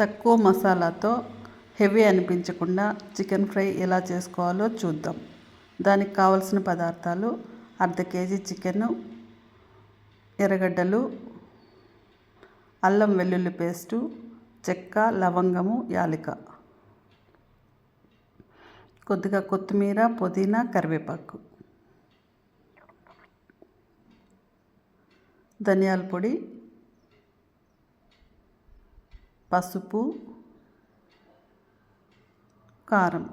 తక్కువ మసాలాతో heavy అనిపించకుండా chicken fry ఎలా చేసుకోవాలో చూద్దాం. దానికి కావలసిన పదార్థాలు అర్ధ కేజీ చికెను ఎర్రగడ్డలు అల్లం వెల్లుల్లి పేస్టు చెక్క లవంగము యాలిక. కొద్దిగా కొత్తిమీర పుదీనా కరివేపాకు. ధనియాల పొడి పసుపు కారం.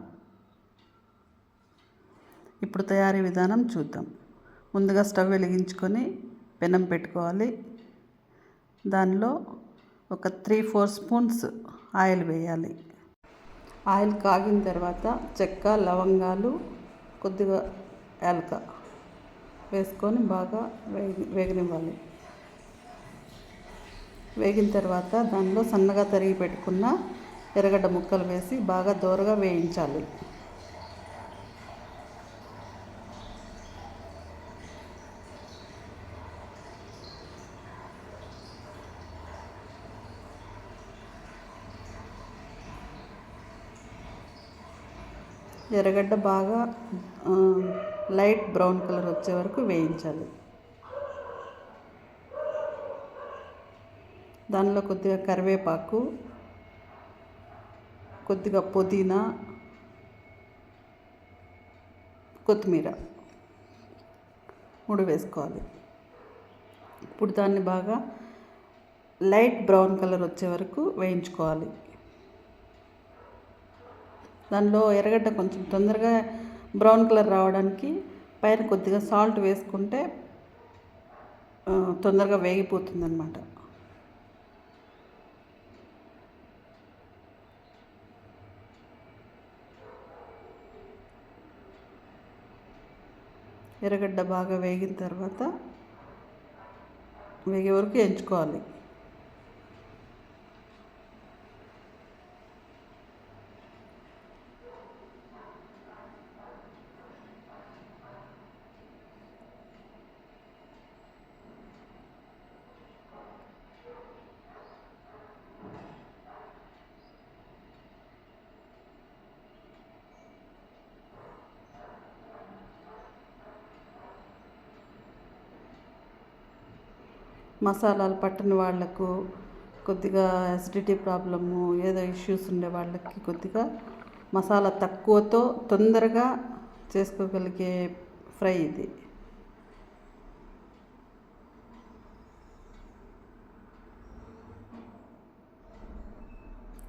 ఇప్పుడు తయారీ విధానం చూద్దాం. ముందుగా స్టవ్ వెలిగించుకొని పెనం పెట్టుకోవాలి. దానిలో ఒక త్రీ ఫోర్ స్పూన్స్ ఆయిల్ వేయాలి. ఆయిల్ కాగిన తర్వాత చెక్క లవంగాలు కొద్దిగా యాలక వేసుకొని బాగా వేగి వేగనివ్వాలి. వేగిన తర్వాత దానిలో సన్నగా తరిగి పెట్టుకున్న ఎర్రగడ్డ ముక్కలు వేసి బాగా దోరగా వేయించాలి. ఎర్రగడ్డ బాగా లైట్ బ్రౌన్ కలర్ వచ్చే వరకు వేయించాలి. దానిలో కొద్దిగా కరివేపాకు కొద్దిగా పుదీనా కొత్తిమీర మూడు వేసుకోవాలి. ఇప్పుడు దాన్ని బాగా లైట్ బ్రౌన్ కలర్ వచ్చే వరకు వేయించుకోవాలి. దానిలో ఎర్రగడ్డ కొంచెం తొందరగా బ్రౌన్ కలర్ రావడానికి పైన కొద్దిగా సాల్ట్ వేసుకుంటే తొందరగా వేగిపోతుంది అనమాట ఎర్రగడ్డ బాగా వేగిన తర్వాత వేగే వరకు ఎంచుకోవాలి. మసాలాలు పట్టని వాళ్ళకు కొద్దిగా అసిడిటీ ప్రాబ్లము ఏదో ఇష్యూస్ ఉండే వాళ్ళకి కొద్దిగా మసాలా తక్కువతో తొందరగా చేసుకోగలిగే ఫ్రై ఇది.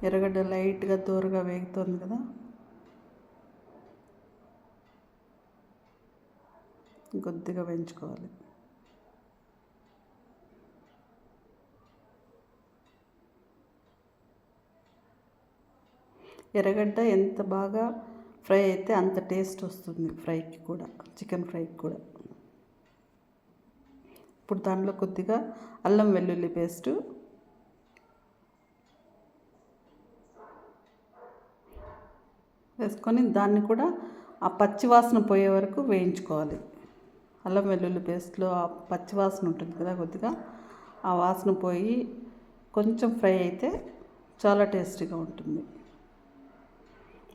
ఎర్రగడ్డ లైట్గా దూరగా వేగుతుంది కదా? కొద్దిగా పెంచుకోవాలి ఎర్రగడ్డ ఎంత బాగా ఫ్రై అయితే అంత టేస్ట్ వస్తుంది ఫ్రైకి కూడా చికెన్ ఫ్రైకి కూడా. ఇప్పుడు దాంట్లో కొద్దిగా అల్లం వెల్లుల్లి పేస్టు వేసుకొని దాన్ని కూడా ఆ పచ్చివాసన పోయే వరకు వేయించుకోవాలి. అల్లం వెల్లుల్లి పేస్ట్లో ఆ పచ్చివాసన ఉంటుంది కదా కొద్దిగా ఆ వాసన పోయి కొంచెం ఫ్రై అయితే చాలా టేస్టీగా ఉంటుంది.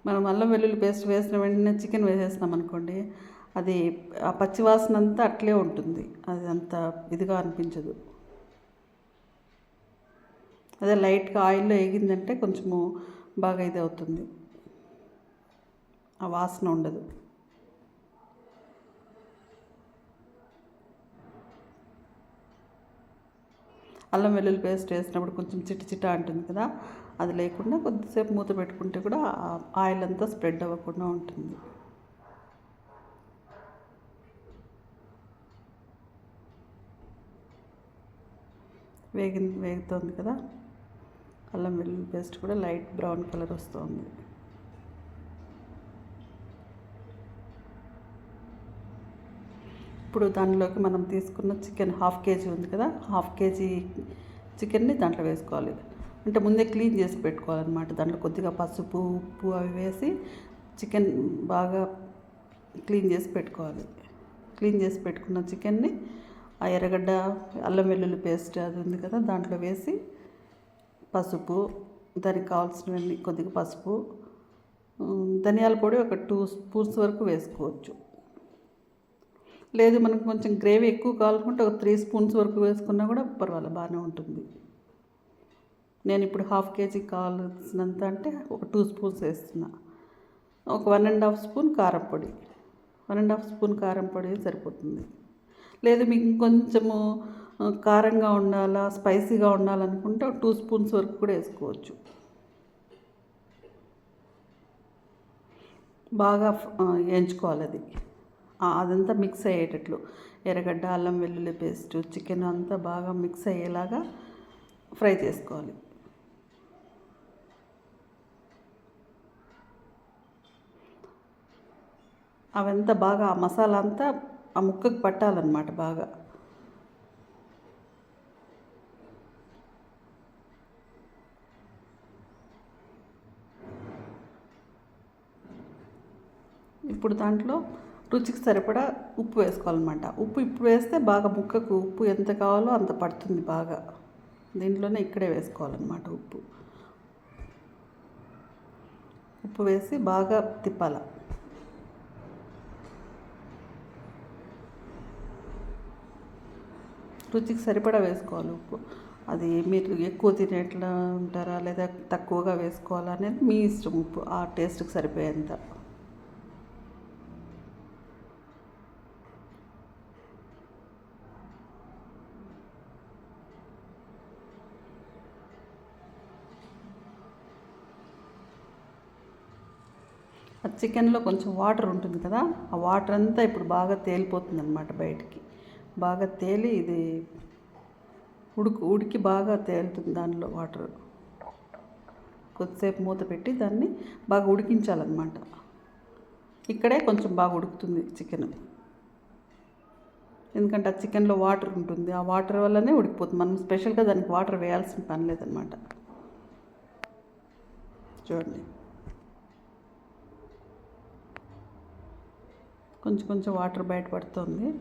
మనం అల్లం వెల్లుల్లి పేస్ట్ వేసిన వెంటనే చికెన్ వేసేస్తాం అనుకోండి అది ఆ పచ్చివాసన అంతా అట్లే ఉంటుంది. అది అంత ఇదిగా అనిపించదు. అదే లైట్గా ఆయిల్లో వేగిందంటే కొంచెము బాగా ఇది అవుతుంది. ఆ వాసన ఉండదు. అల్లం వెల్లుల్లి పేస్ట్ వేసినప్పుడు కొంచెం చిట్టి చిట్ట అంటుంది కదా అది లేకుండా కొద్దిసేపు మూత పెట్టుకుంటే కూడా ఆయిల్ అంతా స్ప్రెడ్ అవ్వకుండా ఉంటుంది. వేగి వేగుతోంది కదా? అల్లం వెల్లుల్లి పేస్ట్ కూడా లైట్ బ్రౌన్ కలర్ వస్తుంది. ఇప్పుడు దానిలోకి మనం తీసుకున్న చికెన్ హాఫ్ కేజీ ఉంది కదా? హాఫ్ కేజీ చికెన్ని దాంట్లో వేసుకోవాలి. అంటే ముందే క్లీన్ చేసి పెట్టుకోవాలన్నమాట. దాంట్లో కొద్దిగా పసుపు ఉప్పు అవి వేసి చికెన్ బాగా క్లీన్ చేసి పెట్టుకోవాలి. క్లీన్ చేసి పెట్టుకున్న చికెన్ని ఆ ఎర్రగడ్డ అల్లం వెల్లుల్లి పేస్ట్ అది ఉంది కదా దాంట్లో వేసి పసుపు దానికి కావాల్సినవన్నీ కొద్దిగా పసుపు ధనియాల పొడి ఒక టూ స్పూన్స్ వరకు వేసుకోవచ్చు. లేదు మనకు కొంచెం గ్రేవీ ఎక్కువ కావాలనుకుంటే ఒక త్రీ స్పూన్స్ వరకు వేసుకున్నా కూడా పర్వాలేదు బాగానే ఉంటుంది. నేను ఇప్పుడు హాఫ్ కేజీ కావాల్సినంత అంటే ఒక టూ స్పూన్స్ వేస్తున్నా. ఒక వన్ అండ్ హాఫ్ స్పూన్ కారం పొడి. వన్ అండ్ హాఫ్ స్పూన్ కారం పొడి సరిపోతుంది. లేదు మీకు ఇంకొంచెము కారంగా ఉండాలా స్పైసీగా ఉండాలనుకుంటే ఒక టూ స్పూన్స్ వరకు కూడా వేసుకోవచ్చు. బాగా వేయించుకోవాలి అది. అదంతా మిక్స్ అయ్యేటట్లు. ఎర్రగడ్డ అల్లం వెల్లుల్లి పేస్ట్ చికెన్ అంతా బాగా మిక్స్ అయ్యేలాగా ఫ్రై చేసుకోవాలి. అవంతా బాగా ఆ మసాలా అంతా ఆ ముక్కకు పట్టాలన్నమాట బాగా. ఇప్పుడు దాంట్లో రుచికి సరిపడా ఉప్పు వేసుకోవాలన్నమాట. ఉప్పు ఇప్పుడు వేస్తే బాగా ముక్కకు ఉప్పు ఎంత కావాలో అంత పడుతుంది బాగా. దీంట్లోనే ఇక్కడే వేసుకోవాలన్నమాట ఉప్పు. ఉప్పు వేసి బాగా తిప్పాల. రుచికి సరిపడా వేసుకోవాలి ఉప్పు. అది మీరు ఎక్కువ తినేట్లా ఉంటారా? లేదా తక్కువగా వేసుకోవాలా? అనేది మీ ఇష్టం ఉప్పు. ఆ టేస్ట్కి సరిపోయేంత. ఆ చికెన్లో కొంచెం వాటర్ ఉంటుంది కదా? ఆ వాటర్ అంతా ఇప్పుడు బాగా తేలిపోతుంది అనమాట బయటికి. బాగా తేలి ఇది ఉడుకు ఉడికి బాగా తేలుతుంది దానిలో వాటర్. కొద్దిసేపు మూత పెట్టి దాన్ని బాగా ఉడికించాలన్నమాట. ఇక్కడే కొంచెం బాగా ఉడుకుతుంది చికెన్. ఎందుకంటే ఆ చికెన్లో వాటర్ ఉంటుంది. ఆ వాటర్ వల్లనే ఉడికిపోతుంది. మనం స్పెషల్గా దానికి వాటర్ వేయాల్సిన పని లేదనమాట చూడండి. కొంచెం కొంచెం వాటర్ బయటపడుతుంది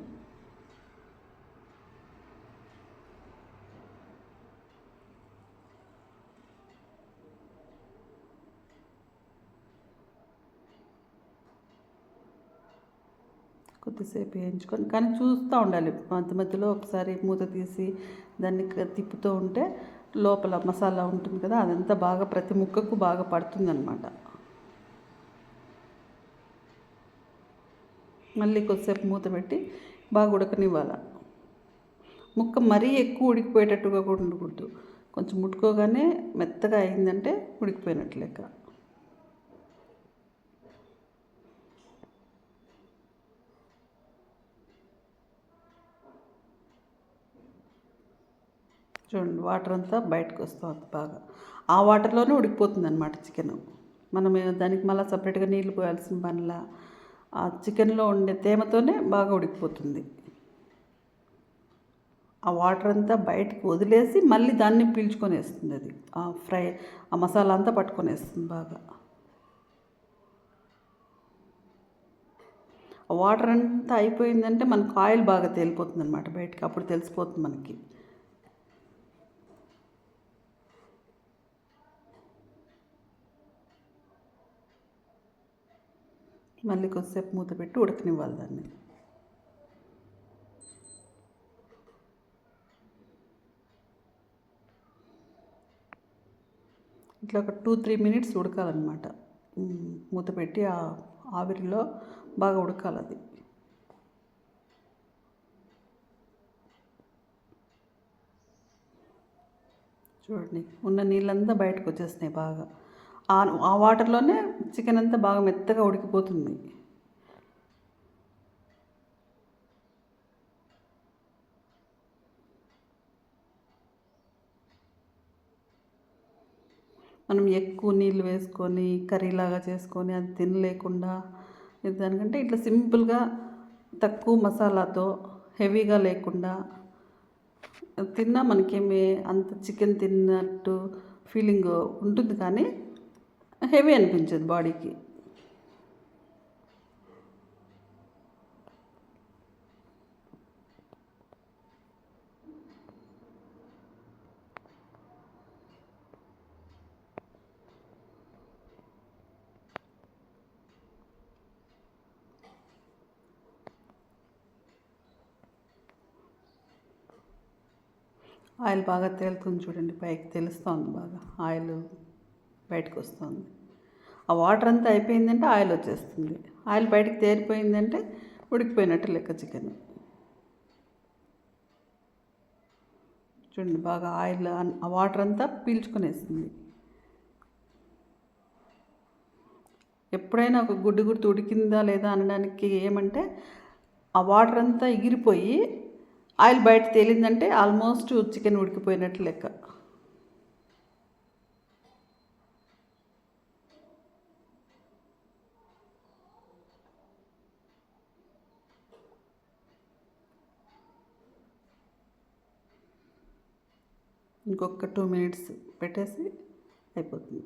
కొద్దిసేపు వేయించుకొని కానీ చూస్తూ ఉండాలి. మధ్య మధ్యలో ఒకసారి మూత తీసి దాన్ని తిప్పుతూ ఉంటే లోపల మసాలా ఉంటుంది కదా అదంతా బాగా ప్రతి ముక్కకు బాగా పడుతుందన్నమాట. మళ్ళీ కొద్దిసేపు మూత పెట్టి బాగా ఉడకనివ్వాలి. ముక్క మరీ ఎక్కువ ఉడికిపోయేటట్టుగా కూడా ఉండకూడదు. కొంచెం ముట్టుకోగానే మెత్తగా అయిందంటే ఉడికిపోయినట్లు లెక్క. చూడండి వాటర్ అంతా బయటకు వస్తుంది బాగా. ఆ వాటర్లోనే ఉడికిపోతుంది అనమాట చికెన్. మనం దానికి మళ్ళీ సపరేట్గా నీళ్ళు పోయాల్సిన పనిలా ఆ చికెన్లో ఉండే తేమతోనే బాగా ఉడికిపోతుంది. ఆ వాటర్ అంతా బయటకు వదిలేసి మళ్ళీ దాన్ని పీల్చుకొని వేస్తుంది అది. ఆ ఫ్రై ఆ మసాలా అంతా పట్టుకొని వేస్తుంది బాగా. ఆ వాటర్ అంతా అయిపోయిందంటే మనకు ఆయిల్ బాగా తేలిపోతుంది అనమాట బయటకు. అప్పుడు తెలిసిపోతుంది మనకి. మళ్ళీ కొద్దిసేపు మూత పెట్టి ఉడకనివ్వాలి దాన్ని. ఇట్లా ఒక టూ త్రీ మినిట్స్ ఉడకాలన్నమాట. మూత పెట్టి ఆ ఆవిరిలో బాగా ఉడకాలి అది. చూడండి ఉన్న నీళ్ళంతా బయటకు వచ్చేసినాయి బాగా. ఆ వాటర్లోనే చికెన్ అంతా బాగా మెత్తగా ఉడికిపోతుంది. మనం ఎక్కువ నీళ్ళు వేసుకొని కర్రీలాగా చేసుకొని అది తినలేకుండా దానికంటే ఇట్లా సింపుల్గా తక్కువ మసాలాతో హెవీగా లేకుండా తిన్నా మనకేమి అంత చికెన్ తిన్నట్టు ఫీలింగ్ ఉంటుంది కానీ హెవీ అనిపించదు బాడీకి. ఆయిల్ బాగా తేలుతుంది చూడండి పైకి తెలుస్తుంది బాగా. ఆయిల్ బయటకు వస్తుంది ఆ వాటర్ అంతా అయిపోయిందంటే ఆయిల్ వచ్చేస్తుంది. ఆయిల్ బయటకు తేలిపోయిందంటే ఉడికిపోయినట్టు లెక్క చికెన్. చూడండి బాగా ఆయిల్ ఆ వాటర్ అంతా పీల్చుకునేస్తుంది ఎప్పుడైనా ఒక గుడ్డు గుర్తు ఉడికిందా లేదా అనడానికి ఏమంటే ఆ వాటర్ అంతా ఎగిరిపోయి ఆయిల్ బయట తేలిందంటే ఆల్మోస్ట్ చికెన్ ఉడికిపోయినట్టు లెక్క. ఇంకొక టూ మినిట్స్ పెట్టేసి అయిపోతుంది.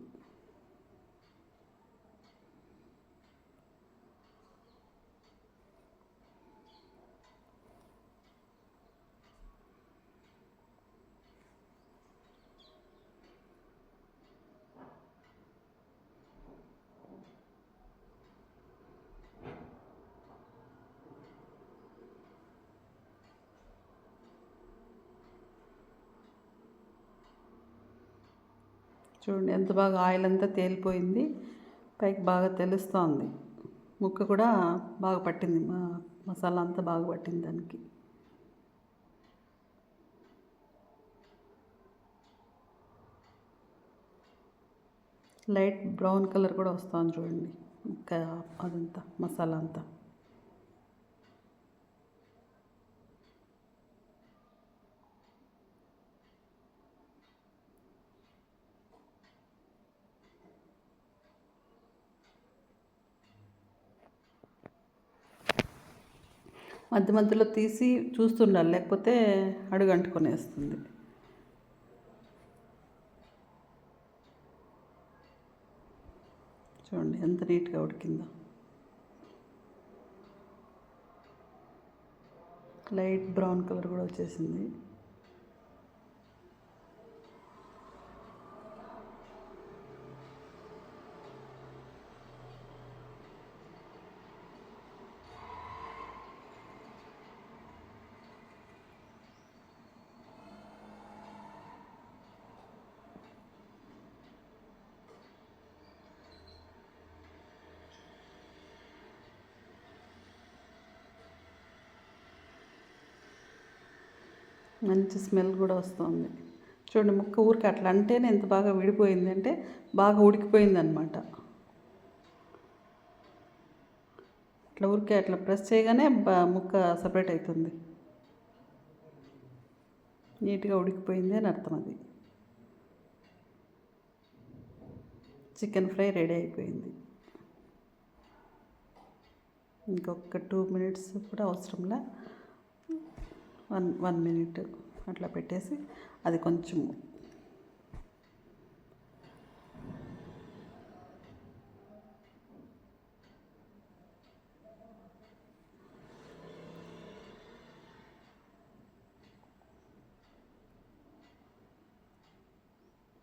చూడండి ఎంత బాగా ఆయిల్ అంతా తేలిపోయింది. పైకి బాగా తెలుస్తోంది. ముక్క కూడా బాగా పట్టింది. మా మసాలా అంతా బాగా పట్టింది దానికి. లైట్ బ్రౌన్ కలర్ కూడా వస్తుంది చూడండి. ఇంకా అదంతా మసాలా అంతా. మధ్య మధ్యలో తీసి చూస్తుండాలి లేకపోతే అడుగంటుకొనేస్తుంది. చూడండి ఎంత నీట్గా ఉడికిందో. లైట్ బ్రౌన్ కలర్ కూడా వచ్చేసింది. మంచి స్మెల్ కూడా వస్తుంది. చూడండి ముక్క ఊరికి అట్లా అంటేనే ఎంత బాగా విడిపోయింది అంటే బాగా ఉడికిపోయింది అనమాట అట్లా ఊరికే అట్లా ప్రెస్ చేయగానే ముక్క సపరేట్ అవుతుంది నీట్గా ఉడికిపోయింది అని అర్థం అది. చికెన్ ఫ్రై రెడీ అయిపోయింది. ఇంకొక టూ మినిట్స్ కూడా అవసరంలా వన్ వన్ మినిట్ అట్లా పెట్టేసి అది కొంచెం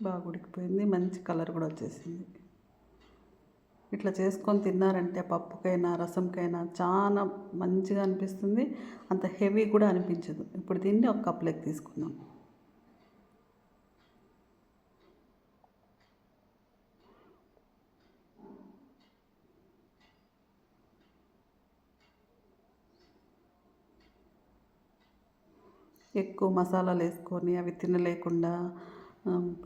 బాగా ఉడికిపోయింది. మంచి కలర్ కూడా వచ్చేసింది. ఇట్లా చేసుకొని తిన్నారంటే పప్పుకైనా రసంకైనా చాలా మంచిగా అనిపిస్తుంది. అంత హెవీ కూడా అనిపించదు. ఇప్పుడు దీన్ని ఒక కప్లోకి తీసుకుందాం. ఎక్కువ మసాలాలు వేసుకొని అవి తినలేకుండా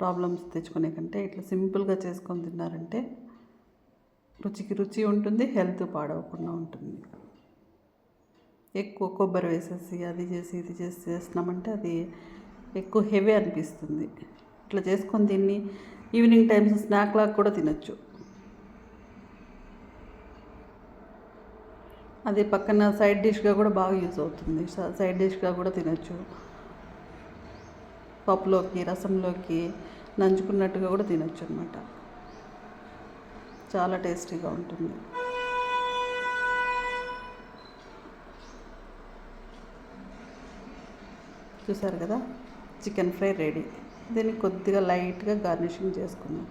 ప్రాబ్లమ్స్ తెచ్చుకునే కంటే ఇట్లా సింపుల్గా చేసుకొని తిన్నారంటే రుచికి రుచి ఉంటుంది హెల్త్ పాడవకుండా ఉంటుంది. ఎక్కువ కొబ్బరి వేసేసి అది చేసి ఇది చేసి చేస్తున్నామంటే అది ఎక్కువ హెవీ అనిపిస్తుంది. ఇట్లా చేసుకొని దీన్ని ఈవినింగ్ టైమ్స్ స్నాక్ లాగా కూడా తినచ్చు. అది పక్కన సైడ్ డిష్గా కూడా బాగా యూజ్ అవుతుంది. సైడ్ డిష్గా కూడా తినచ్చు. పప్పులోకి రసంలోకి నంచుకున్నట్టుగా కూడా తినచ్చు అనమాట చాలా టేస్టీగా ఉంటుంది. చూసారు కదా? Chicken fry ready. దీన్ని కొద్దిగా లైట్గా గార్నిషింగ్ చేసుకున్నాం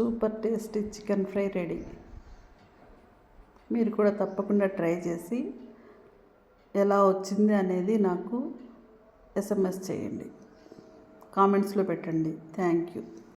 super tasty chicken fry ready. మీరు కూడా తప్పకుండా ట్రై చేసి ఎలా వచ్చింది అనేది నాకు ఎస్ఎంఎస్ చేయండి. కామెంట్స్లో పెట్టండి. Thank you.